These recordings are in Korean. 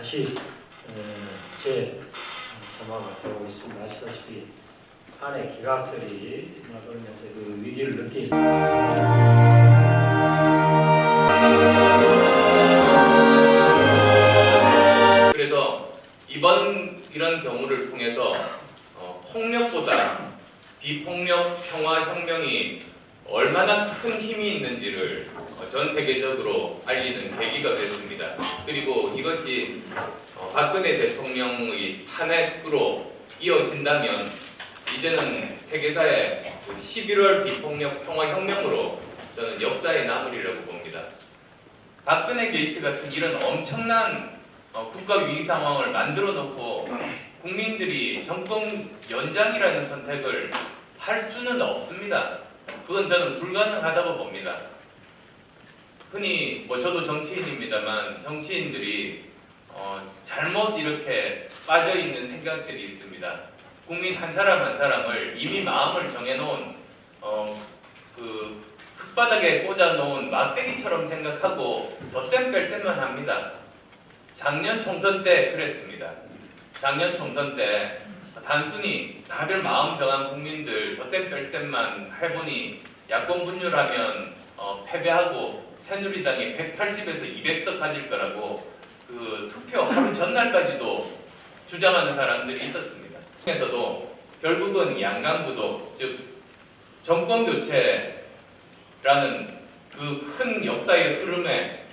다시 어, 제 점화가 되고 있습니다. 아시다시피 한해 기각설이 그러면서 그 위기를 느끼 그래서 이번 이런 경우를 통해서 어, 폭력보다 비폭력 평화 혁명이 얼마나 큰 힘이 있는지를 어, 전 세계적으로 알리는 계기가 됐습니다. 그리고 이것이 어, 박근혜 대통령의 탄핵으로 이어진다면 이제는 세계사의 그 11월 비폭력 평화 혁명으로 저는 역사에 남으리라고 봅니다. 박근혜 게이트 같은 이런 엄청난 어, 국가 위기 상황을 만들어 놓고 국민들이 정권 연장이라는 선택을 할 수는 없습니다. 그건 저는 불가능하다고 봅니다. 흔히 뭐 저도 정치인입니다만 정치인들이 어, 잘못 이렇게 빠져 있는 생각들이 있습니다. 국민 한 사람 한 사람을 이미 마음을 정해놓은 어, 그 흙바닥에 꽂아놓은 막대기처럼 생각하고 뺄셈만 합니다. 작년 총선 때 그랬습니다. 작년 총선 때 단순히 다들 마음 정한 국민들 뺄셈만 해보니 야권 분열하면 어, 패배하고 새누리당이 180에서 200석 가질 거라고 그 투표 하루 전날까지도 주장하는 사람들이 있었습니다. 중에서도 결국은 양강구도 즉 정권 교체라는 그 큰 역사의 흐름에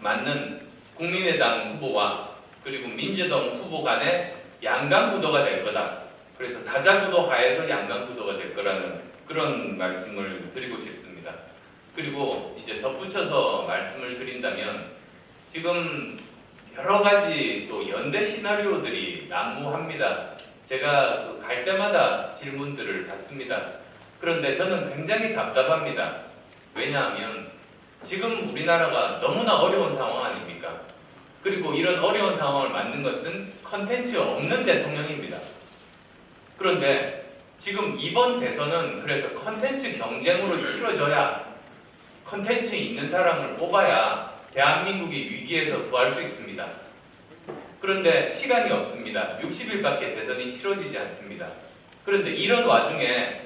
맞는 국민의당 후보와 그리고 민주당 후보 간의 양강구도가 될 거다. 그래서 다자구도 하에서 양강구도가 될 거라는 그런 말씀을 드리고 싶습니다. 그리고 이제 덧붙여서 말씀을 드린다면 지금 여러 가지 또 연대 시나리오들이 난무합니다. 제가 그갈 때마다 질문들을 받습니다. 그런데 저는 굉장히 답답합니다. 왜냐하면 지금 우리나라가 너무나 어려운 상황 아닙니까? 그리고 이런 어려운 상황을 만든 것은 컨텐츠 없는 대통령입니다. 그런데 지금 이번 대선은 그래서 컨텐츠 경쟁으로 치러져야 컨텐츠 있는 사람을 뽑아야 대한민국이 위기에서 구할 수 있습니다. 그런데 시간이 없습니다. 60일밖에 대선이 치러지지 않습니다. 그런데 이런 와중에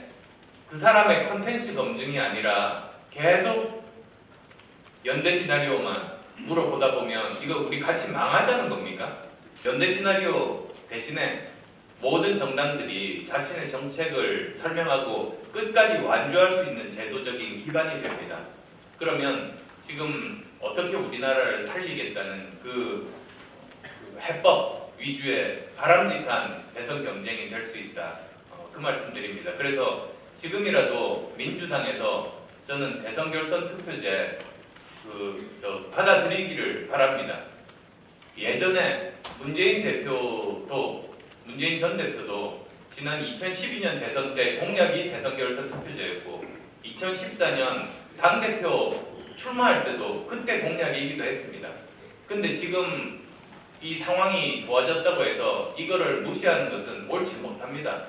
그 사람의 컨텐츠 검증이 아니라 계속 연대 시나리오만 물어보다 보면 이거 우리 같이 망하자는 겁니까? 연대 시나리오 대신에 모든 정당들이 자신의 정책을 설명하고 끝까지 완주할 수 있는 제도적인 기반이 됩니다. 그러면 지금 어떻게 우리나라를 살리겠다는 그, 그 해법 위주의 바람직한 대선 경쟁이 될 수 있다. 어, 그 말씀드립니다. 그래서 지금이라도 민주당에서 저는 대선 결선 투표제 그저 받아들이기를 바랍니다. 예전에 문재인 대표도 문재인 전 대표도 지난 2012년 대선 때 공약이 대선 결선 투표제였고 2014년 당 대표 출마할 때도 그때 공약이기도 했습니다. 근데 지금 이 상황이 좋아졌다고 해서 이거를 무시하는 것은 옳지 못합니다.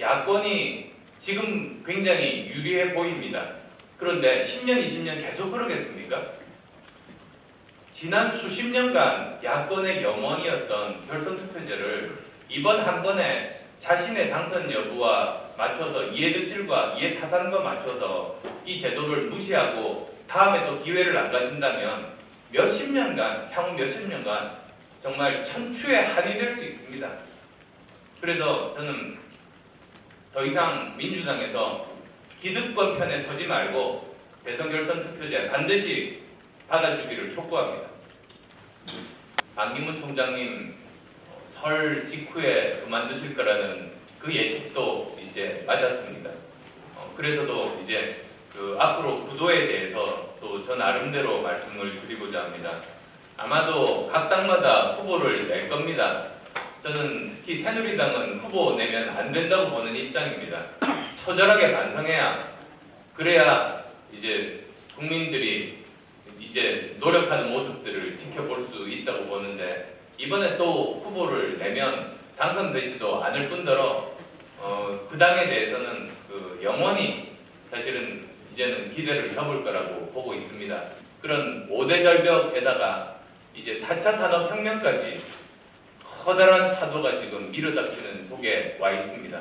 야권이 지금 굉장히 유리해 보입니다. 그런데 10년, 20년 계속 그러겠습니까? 지난 수십 년간 야권의 영원이었던 결선 투표제를 이번 한 번에 자신의 당선 여부와 맞춰서 이해득실과 이해타산과 맞춰서 이 제도를 무시하고 다음에 또 기회를 안 가진다면 몇십 년간, 향후 몇십 년간 정말 천추의 한이 될 수 있습니다. 그래서 저는 더 이상 민주당에서 기득권 편에 서지 말고 대선 결선 투표제 반드시 받아주기를 촉구합니다. 안기문 총장님 어, 설 직후에 그만두실 거라는 그 예측도 이제 맞았습니다. 어, 그래서도 이제 그 앞으로 구도에 대해서 또 저 나름대로 말씀을 드리고자 합니다. 아마도 각 당마다 후보를 낼 겁니다. 저는 특히 새누리당은 후보 내면 안 된다고 보는 입장입니다. 처절하게 반성해야 그래야 이제 국민들이 이제 노력하는 모습들을 지켜볼 수 있다고 보는데 이번에 또 후보를 내면 당선되지도 않을 뿐더러 어, 그 당에 대해서는 그 영원히 사실은 이제는 기대를 접을 거라고 보고 있습니다. 그런 5대 절벽에다가 이제 4차 산업혁명까지 커다란 파도가 지금 밀어닥치는 속에 와 있습니다.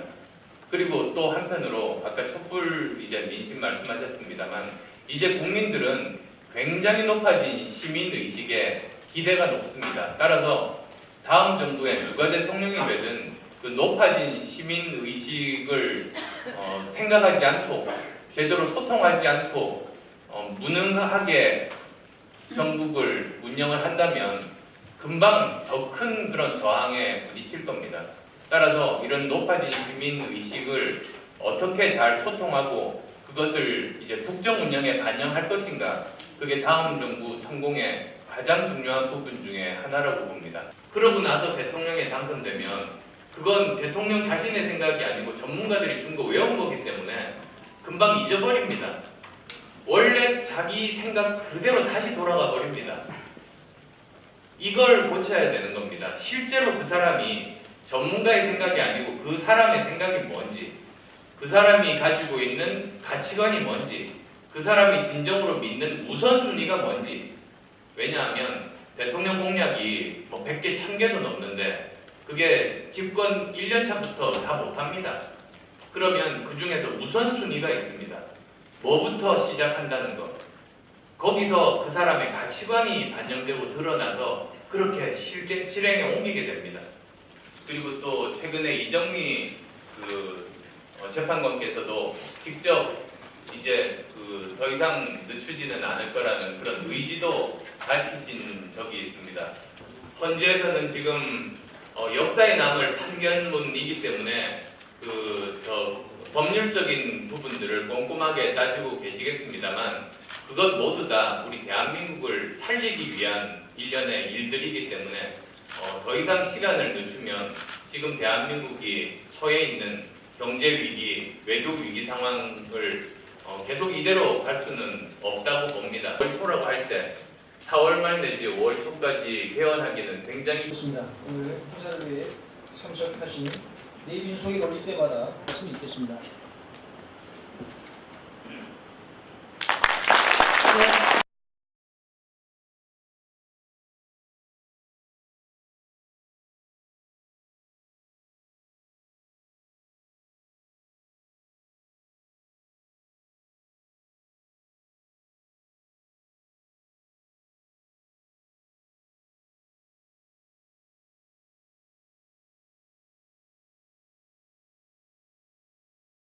그리고 또 한편으로 아까 촛불 이제 민심 말씀하셨습니다만 이제 국민들은 굉장히 높아진 시민 의식에 기대가 높습니다. 따라서 다음 정부에 누가 대통령이 되든 그 높아진 시민 의식을 어, 생각하지 않고 제대로 소통하지 않고 어, 무능하게 전국을 운영을 한다면 금방 더 큰 그런 저항에 부딪힐 겁니다. 따라서 이런 높아진 시민 의식을 어떻게 잘 소통하고 그것을 이제 국정 운영에 반영할 것인가 그게 다음 정부 성공의 가장 중요한 부분 중에 하나라고 봅니다. 그러고 나서 대통령에 당선되면 그건 대통령 자신의 생각이 아니고 전문가들이 준 거 외운 거기 때문에 금방 잊어버립니다. 원래 자기 생각 그대로 다시 돌아가 버립니다. 이걸 고쳐야 되는 겁니다. 실제로 그 사람이 전문가의 생각이 아니고 그 사람의 생각이 뭔지, 그 사람이 가지고 있는 가치관이 뭔지, 그 사람이 진정으로 믿는 우선순위가 뭔지. 왜냐하면 대통령 공약이 뭐 100개, 1000개도 넘는데 그게 집권 1년 차부터 다 못합니다. 그러면 그 중에서 우선순위가 있습니다. 뭐부터 시작한다는 것. 거기서 그 사람의 가치관이 반영되고 드러나서 그렇게 실제 실행에 옮기게 됩니다. 그리고 또 최근에 이정미 그 어, 재판관께서도 직접 이제 그 더 이상 늦추지는 않을 거라는 그런 의지도 밝히신 적이 있습니다. 헌재에서는 지금 어, 역사에 남을 판결문이기 때문에 그저 법률적인 부분들을 꼼꼼하게 따지고 계시겠습니다만 그것 모두 다 우리 대한민국을 살리기 위한 일련의 일들이기 때문에 어, 더 이상 시간을 늦추면 지금 대한민국이 처해 있는 경제 위기, 외교 위기 상황을 어, 계속 이대로 갈 수는 없다고 봅니다. 5월 초라고 할때 4월 말 내지 5월 초까지 개헌하기는 굉장히 좋습니다. 오늘 행사를 위해 참석하신 내빈 소개가 올릴 때마다 말씀이 있겠습니다.